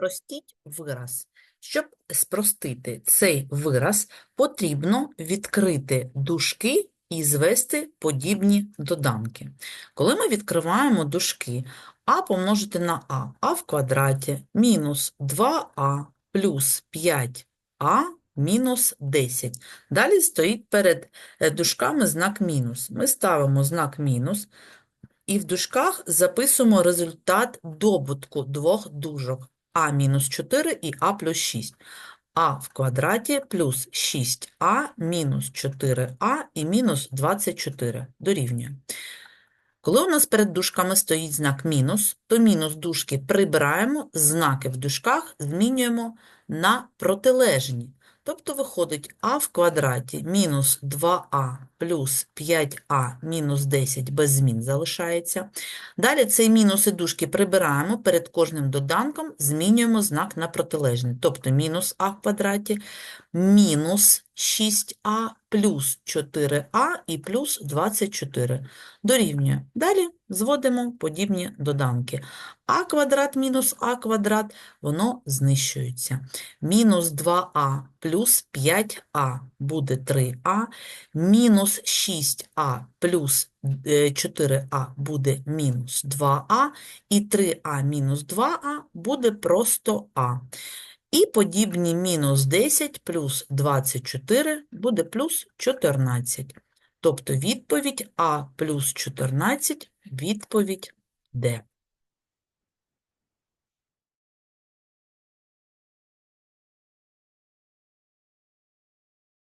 Спростіть вираз. Щоб спростити цей вираз, потрібно відкрити дужки і звести подібні доданки. Коли ми відкриваємо дужки, а помножити на а, а в квадраті мінус 2а плюс 5а мінус 10. Далі стоїть перед е, дужками знак мінус. Ми ставимо знак мінус, і в дужках записуємо результат добутку двох дужок а мінус 4 і а плюс 6. а в квадраті плюс 6а мінус 4а і мінус 24 дорівнює. Коли у нас перед дужками стоїть знак мінус, то мінус дужки прибираємо, знаки в дужках змінюємо на протилежні. Тобто виходить а в квадраті мінус 2а плюс 5а мінус 10 без змін залишається. Далі цей мінус і дужки прибираємо, перед кожним доданком змінюємо знак на протилежний. Тобто мінус а в квадраті мінус 6а плюс 4а і плюс 24 дорівнює. Далі зводимо подібні доданки. а квадрат мінус а квадрат, воно знищується. Мінус 2а плюс 5а буде 3а, мінус 6а плюс е, 4а буде мінус 2а, і 3а мінус 2а буде просто а. І подібні мінус 10 плюс 24 буде плюс 14. Тобто відповідь А плюс 14, відповідь Д.